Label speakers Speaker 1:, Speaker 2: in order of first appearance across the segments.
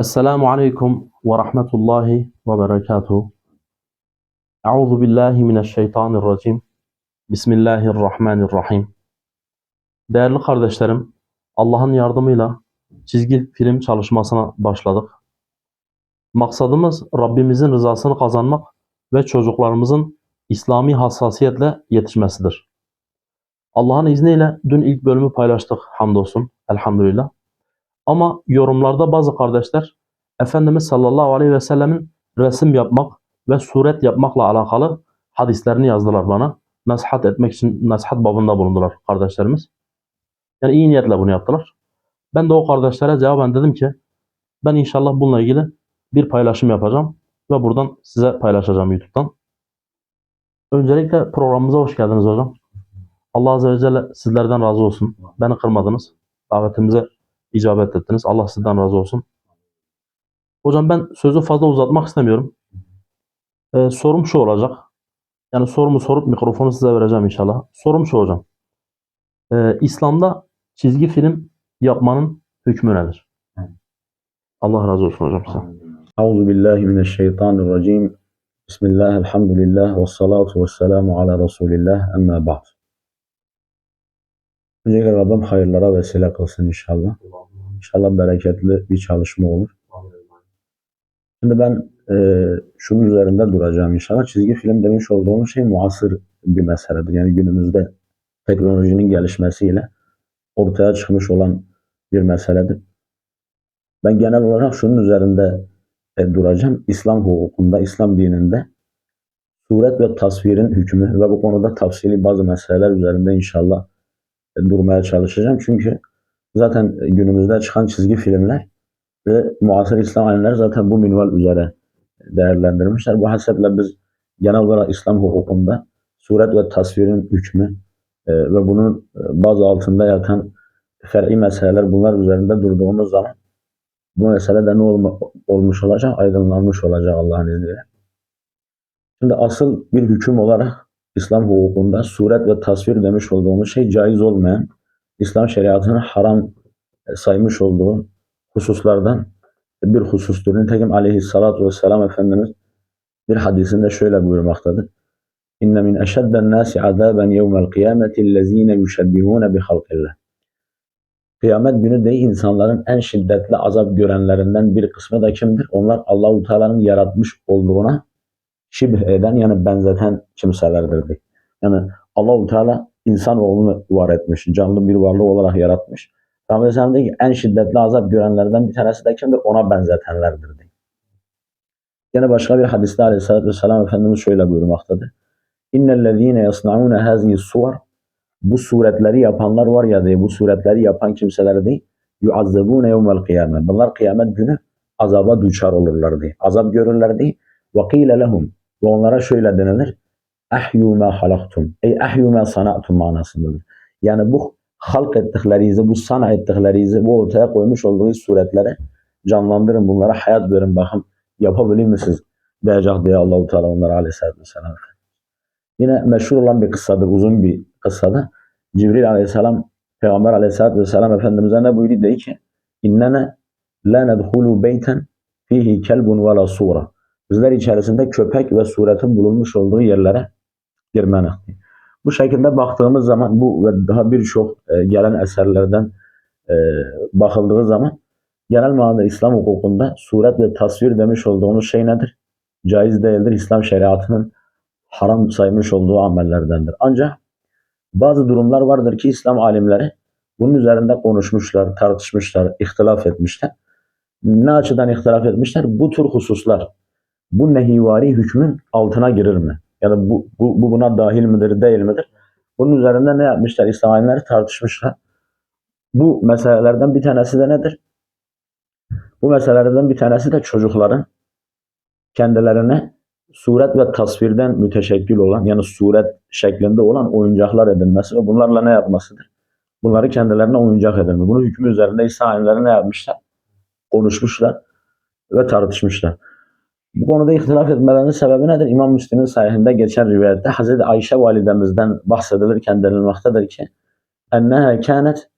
Speaker 1: Esselamu Aleyküm ve Rahmetullahi ve Berekatuhu. Euzu billahi mineşşeytanirracim. Bismillahirrahmanirrahim. Değerli kardeşlerim, Allah'ın yardımıyla çizgi film çalışmasına başladık. Maksadımız Rabbimizin rızasını kazanmak ve çocuklarımızın İslami hassasiyetle yetişmesidir. Allah'ın izniyle dün ilk bölümü paylaştık hamdolsun elhamdülillah. Ama yorumlarda bazı kardeşler Efendimiz sallallahu aleyhi ve sellemin resim yapmak ve suret yapmakla alakalı hadislerini yazdılar bana. Nasihat etmek için nasihat babında bulundular kardeşlerimiz. Yani iyi niyetle bunu yaptılar. Ben de o kardeşlere cevaben dedim ki ben inşallah bununla ilgili bir paylaşım yapacağım ve buradan size paylaşacağım YouTube'dan. Öncelikle programımıza hoş geldiniz hocam. Allah Azze ve Celle sizlerden razı olsun. Beni kırmadınız. Davetimize icabet ettiniz. Allah sizden razı olsun. Hocam ben sözü fazla uzatmak istemiyorum. Ee, sorum şu olacak. Yani sorumu sorup mikrofonu size vereceğim inşallah. Sorum şu hocam. Ee, İslam'da çizgi film yapmanın hükmü nedir? Allah razı olsun hocam size.
Speaker 2: Euzu billahi mineşşeytanirracim. Bismillah, elhamdülillah ve salatu ve selamu ala Resulillah emma ba'd. Öncelikle Rabbim hayırlara vesile kılsın inşallah. İnşallah bereketli bir çalışma olur. Şimdi ben e, şunun üzerinde duracağım inşallah. Çizgi film demiş olduğumuz şey muasır bir meseledir. Yani günümüzde teknolojinin gelişmesiyle ortaya çıkmış olan bir meseledir. Ben genel olarak şunun üzerinde e, duracağım. İslam hukukunda, İslam dininde suret ve tasvirin hükmü ve bu konuda tafsili bazı meseleler üzerinde inşallah durmaya çalışacağım. Çünkü zaten günümüzde çıkan çizgi filmler ve muasır İslam alimleri zaten bu minval üzere değerlendirmişler. Bu haseple biz genel olarak İslam hukukunda suret ve tasvirin hükmü e, ve bunun e, bazı altında yatan fer'i meseleler bunlar üzerinde durduğumuz zaman bu meselede ne olma, olmuş olacak? Aydınlanmış olacak Allah'ın izniyle. Şimdi asıl bir hüküm olarak İslam hukukunda suret ve tasvir demiş olduğumuz şey caiz olmayan, İslam şeriatının haram saymış olduğu hususlardan bir husustur. Nitekim aleyhissalatu vesselam Efendimiz bir hadisinde şöyle buyurmaktadır. İnne min eşedden nasi azaben yevmel kıyameti allazine yüşebbihune bi halqillah. Kıyamet günü de insanların en şiddetli azap görenlerinden bir kısmı da kimdir? Onlar Allahu Teala'nın yaratmış olduğuna şibh eden yani benzeten kimselerdir. Yani Allahu Teala insan oğlunu var etmiş, canlı bir varlık olarak yaratmış. Peygamber Aleyhisselam diyor ki en şiddetli azap görenlerden bir tanesi de kimdir? Ona benzetenlerdir. diye. Yine başka bir hadiste Aleyhisselatü Vesselam Efendimiz şöyle buyurmaktadır. İnnellezîne yasna'ûne hâzihi suvar bu suretleri yapanlar var ya diye bu suretleri yapan kimseler değil yuazzabune yevmel kıyamet. Bunlar kıyamet günü azaba duçar olurlar diye. Azap görürler diye. Ve kîle. Ve onlara şöyle denilir. Ahyu ma halaktum. Ey ahyu ma sana'tum manasındadır. Yani bu halk ettiklerinizi, bu sana ettiklerinizi, bu ortaya koymuş olduğunuz suretlere canlandırın. Bunlara hayat verin bakın. Yapabilir misiniz? Diyecek diye Allah-u Teala onlara aleyhissalatü vesselam. Yine meşhur olan bir kıssadır, uzun bir kıssada. Cibril aleyhisselam, Peygamber aleyhissalatü vesselam Efendimiz'e ne buyurdu? Dedi ki, İnnene la nedhulu beyten fihi kelbun ve la sura. Bizler içerisinde köpek ve suretin bulunmuş olduğu yerlere girmenek. Bu şekilde baktığımız zaman bu ve daha birçok e, gelen eserlerden e, bakıldığı zaman genel manada İslam hukukunda suret ve tasvir demiş olduğumuz şey nedir? Caiz değildir. İslam şeriatının haram saymış olduğu amellerdendir. Ancak bazı durumlar vardır ki İslam alimleri bunun üzerinde konuşmuşlar, tartışmışlar, ihtilaf etmişler. Ne açıdan ihtilaf etmişler? Bu tür hususlar bu nehivari hükmün altına girir mi? Ya da bu, bu, bu buna dahil midir, değil midir? Bunun üzerinde ne yapmışlar? İslam alimleri tartışmışlar. Bu meselelerden bir tanesi de nedir? Bu meselelerden bir tanesi de çocukların kendilerine suret ve tasvirden müteşekkil olan yani suret şeklinde olan oyuncaklar edinmesi ve bunlarla ne yapmasıdır? Bunları kendilerine oyuncak edinme. Bunu hükmü üzerinde İslam alimleri ne yapmışlar? Konuşmuşlar ve tartışmışlar. Bu konuda ihtilaf etmelerinin sebebi nedir? İmam Müslim'in sahihinde geçen rivayette Hazreti Ayşe validemizden bahsedilirken denilmektedir ki enneha kânet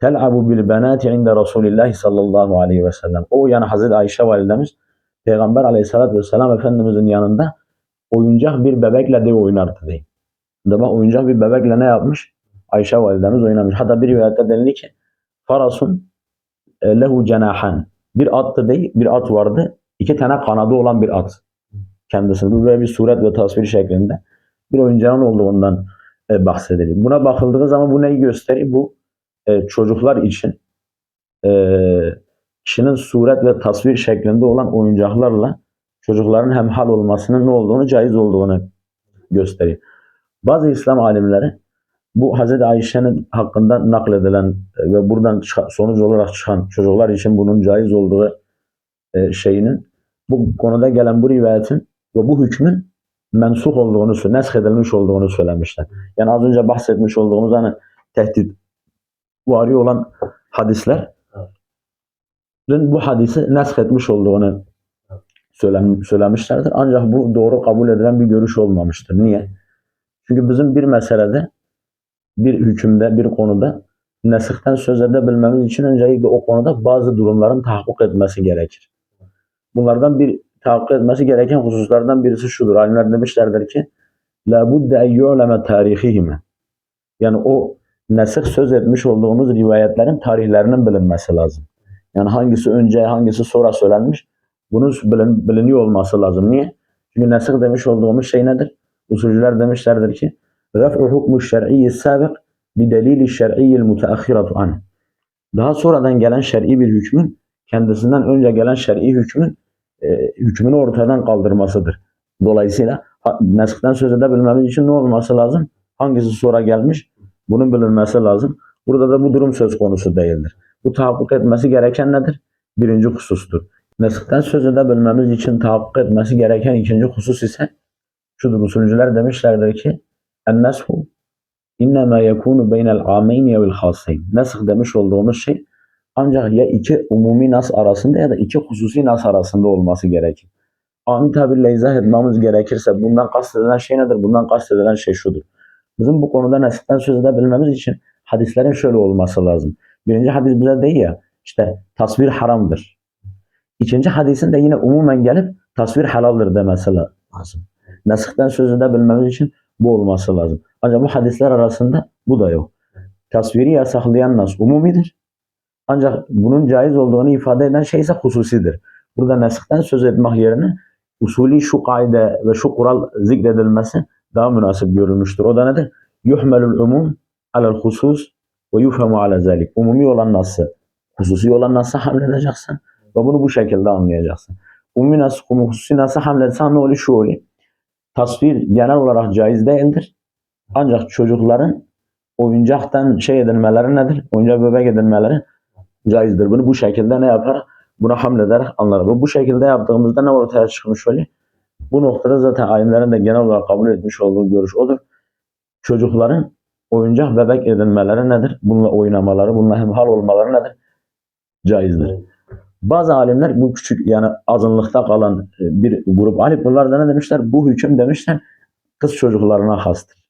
Speaker 2: tel'abu bil benati inde Resulillah sallallahu aleyhi ve sellem. O yani Hazreti Ayşe validemiz Peygamber aleyhissalatü vesselam Efendimizin yanında oyuncak bir bebekle de oynardı diye. Demek oyuncak bir bebekle ne yapmış? Ayşe validemiz oynamış. Hatta bir rivayette denildi ki Farasun lehu cenahan. Bir attı değil, bir at vardı. İki tane kanadı olan bir at. Kendisini böyle bir suret ve tasvir şeklinde bir oyuncağın olduğundan e, bahsedilir. Buna bakıldığı zaman bu neyi gösteriyor? Bu e, çocuklar için e, kişinin suret ve tasvir şeklinde olan oyuncaklarla çocukların hemhal olmasının ne olduğunu, caiz olduğunu gösteriyor. Bazı İslam alimleri bu Hz. Ayşe'nin hakkında nakledilen e, ve buradan sonuç olarak çıkan çocuklar için bunun caiz olduğu e, şeyinin bu konuda gelen bu rivayetin ve bu hükmün mensuh olduğunu, nesk edilmiş olduğunu söylemişler. Yani az önce bahsetmiş olduğumuz hani tehdit vari olan hadisler bu hadisi nesk etmiş olduğunu söylem, söylemişlerdir. Ancak bu doğru kabul edilen bir görüş olmamıştır. Niye? Çünkü bizim bir meselede, bir hükümde, bir konuda nesihten söz edebilmemiz için öncelikle o konuda bazı durumların tahakkuk etmesi gerekir. Bunlardan bir tahakkuk etmesi gereken hususlardan birisi şudur. Alimler demişlerdir ki La budde en yu'leme tarihihime. Yani o nesih söz etmiş olduğumuz rivayetlerin tarihlerinin bilinmesi lazım. Yani hangisi önce, hangisi sonra söylenmiş bunun bilin, biliniyor olması lazım. Niye? Çünkü nesih demiş olduğumuz şey nedir? Usulcüler demişlerdir ki Ref'u hukmu şer'iyyi sabık bi delili şer'iyyil muteahhiratu anh. Daha sonradan gelen şer'i bir hükmün kendisinden önce gelen şer'i hükmün e, hükmünü ortadan kaldırmasıdır. Dolayısıyla nesihten söz edebilmemiz için ne olması lazım? Hangisi sonra gelmiş? Bunun bilinmesi lazım. Burada da bu durum söz konusu değildir. Bu tahakkuk etmesi gereken nedir? Birinci husustur. Nesihten söz edebilmemiz için tahakkuk etmesi gereken ikinci husus ise şudur. Usulcüler demişlerdir ki En-neshu innema yekunu beynel ameyni vel hasayn. Nesih demiş olduğumuz şey ancak ya iki umumi nas arasında ya da iki hususi nas arasında olması gerekir. Ami tabirle izah etmemiz gerekirse bundan kastedilen şey nedir? Bundan kastedilen şey şudur. Bizim bu konuda nesihten söz edebilmemiz için hadislerin şöyle olması lazım. Birinci hadis bize değil ya işte tasvir haramdır. İkinci hadisin de yine umumen gelip tasvir halaldır demesi lazım. Nesihten söz edebilmemiz için bu olması lazım. Ancak bu hadisler arasında bu da yok. Tasviri yasaklayan nas umumidir. Ancak bunun caiz olduğunu ifade eden şey ise hususidir. Burada nesihten söz etmek yerine usulü şu kaide ve şu kural zikredilmesi daha münasip görülmüştür. O da nedir? Yuhmelul umum alel husus ve yufhemu ala zalik. Umumi olan nası, hususi olan nası hamledeceksin ve bunu bu şekilde anlayacaksın. Umumi nas, hususi nası hamledsen ne olur? Şu olur. Tasvir genel olarak caiz değildir. Ancak çocukların oyuncaktan şey edilmeleri nedir? Oyuncak bebek edilmeleri caizdir. Bunu bu şekilde ne yapar? Buna hamlederek anlar. Ve bu şekilde yaptığımızda ne ortaya çıkmış oluyor? Bu noktada zaten alimlerin de genel olarak kabul etmiş olduğu görüş odur. Çocukların oyuncak bebek edinmeleri nedir? Bununla oynamaları, bununla hemhal olmaları nedir? Caizdir. Bazı alimler bu küçük yani azınlıkta kalan e, bir grup alim bunlar da ne demişler? Bu hüküm demişler kız çocuklarına hastır.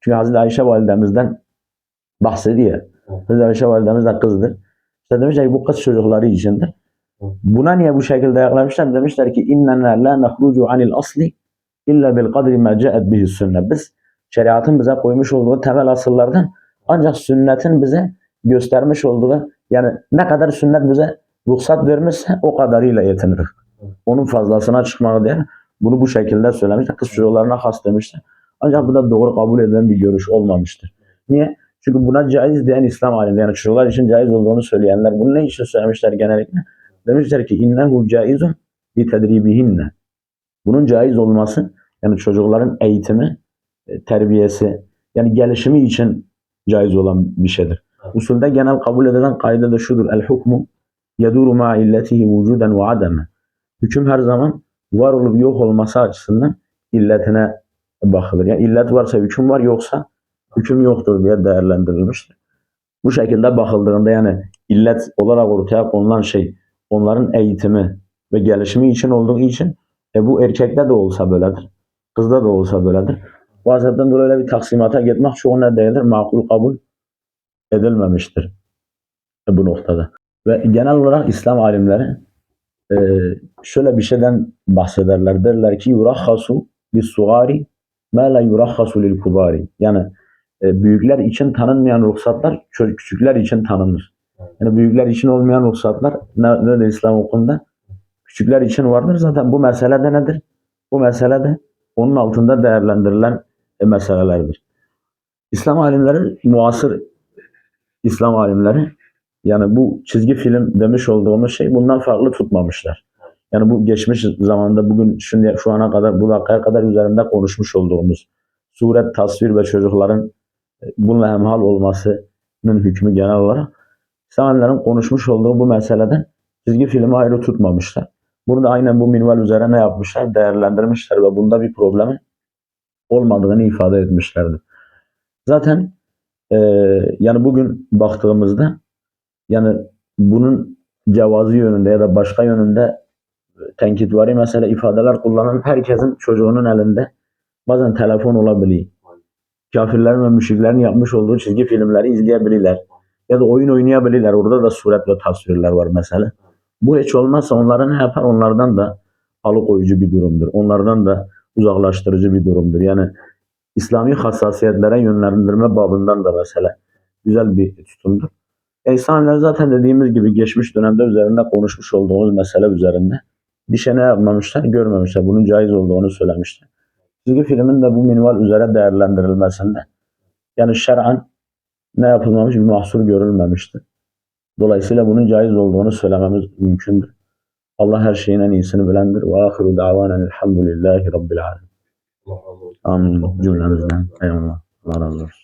Speaker 2: Çünkü Hazreti Ayşe validemizden bahsediyor. Hazreti Ayşe validemiz de kızdır. İşte demişler ki bu kız çocukları içindir. Buna niye bu şekilde yaklaşmışlar? Demişler ki innena la nahrucu anil asli illa bil kadri ma ca'at bihi sünnet. Biz şeriatın bize koymuş olduğu temel asıllardan ancak sünnetin bize göstermiş olduğu yani ne kadar sünnet bize ruhsat vermişse o kadarıyla yetiniriz. Onun fazlasına çıkmalı diye bunu bu şekilde söylemişler. Kız çocuklarına has demişler. Ancak bu da doğru kabul edilen bir görüş olmamıştır. Niye? Çünkü buna caiz diyen İslam alimleri yani çocuklar için caiz olduğunu söyleyenler bunu ne için söylemişler genellikle? Demişler ki innehu caizun bi tedribihinne. Bunun caiz olması yani çocukların eğitimi, e, terbiyesi yani gelişimi için caiz olan bir şeydir. Usulde genel kabul edilen kaide de şudur. El hukmu yeduru ma illetihi vücuden ve ademe. Hüküm her zaman var olup yok olması açısından illetine bakılır. Yani illet varsa hüküm var yoksa hüküm yoktur diye değerlendirilmiştir. Bu şekilde bakıldığında yani illet olarak ortaya konulan şey onların eğitimi ve gelişimi için olduğu için e bu erkekte de olsa böyledir. Kızda da olsa böyledir. Bu sebepten dolayı öyle bir taksimata gitmek çoğu ne değildir? Makul kabul edilmemiştir. bu noktada. Ve genel olarak İslam alimleri e, şöyle bir şeyden bahsederler. Derler ki yurakhasu lis-sugari ma la yurakhasu lil-kubari. Yani e, büyükler için tanınmayan ruhsatlar küçükler için tanınır. Yani büyükler için olmayan ruhsatlar ne, ne İslam hukukunda küçükler için vardır. Zaten bu mesele de nedir? Bu mesele de onun altında değerlendirilen e, meselelerdir. İslam alimleri muasır İslam alimleri yani bu çizgi film demiş olduğumuz şey bundan farklı tutmamışlar. Yani bu geçmiş zamanda bugün şimdi şu ana kadar bu dakikaya kadar üzerinde konuşmuş olduğumuz suret, tasvir ve çocukların e, bununla hemhal olmasının hükmü genel olarak İslam alimlerin konuşmuş olduğu bu meseleden çizgi filmi ayrı tutmamışlar. Bunu da aynen bu minval üzerine yapmışlar, değerlendirmişler ve bunda bir problemin olmadığını ifade etmişlerdi. Zaten e, yani bugün baktığımızda yani bunun cevazı yönünde ya da başka yönünde tenkitvari mesela ifadeler kullanan herkesin çocuğunun elinde bazen telefon olabiliyor. Kafirlerin ve müşriklerin yapmış olduğu çizgi filmleri izleyebilirler. Ya da oyun oynayabilirler. Orada da suret ve tasvirler var mesela. Bu hiç olmazsa onlara ne yapar? Onlardan da alıkoyucu bir durumdur. Onlardan da uzaklaştırıcı bir durumdur. Yani İslami hassasiyetlere yönlendirme babından da mesela güzel bir tutumdur. İslamlar zaten dediğimiz gibi geçmiş dönemde üzerinde konuşmuş olduğumuz mesele üzerinde bir şey ne yapmamışlar, görmemişler. Bunun caiz olduğunu söylemişler. Çizgi filmin de bu minval üzere değerlendirilmesinde yani şer'an ne yapılmamış bir mahsur görülmemiştir. Dolayısıyla bunun caiz olduğunu söylememiz mümkündür. Allah her şeyin en iyisini bilendir. Ve ahiru davanen elhamdülillahi rabbil alemin. Amin cümlemizden. Eyvallah. Allah razı olsun.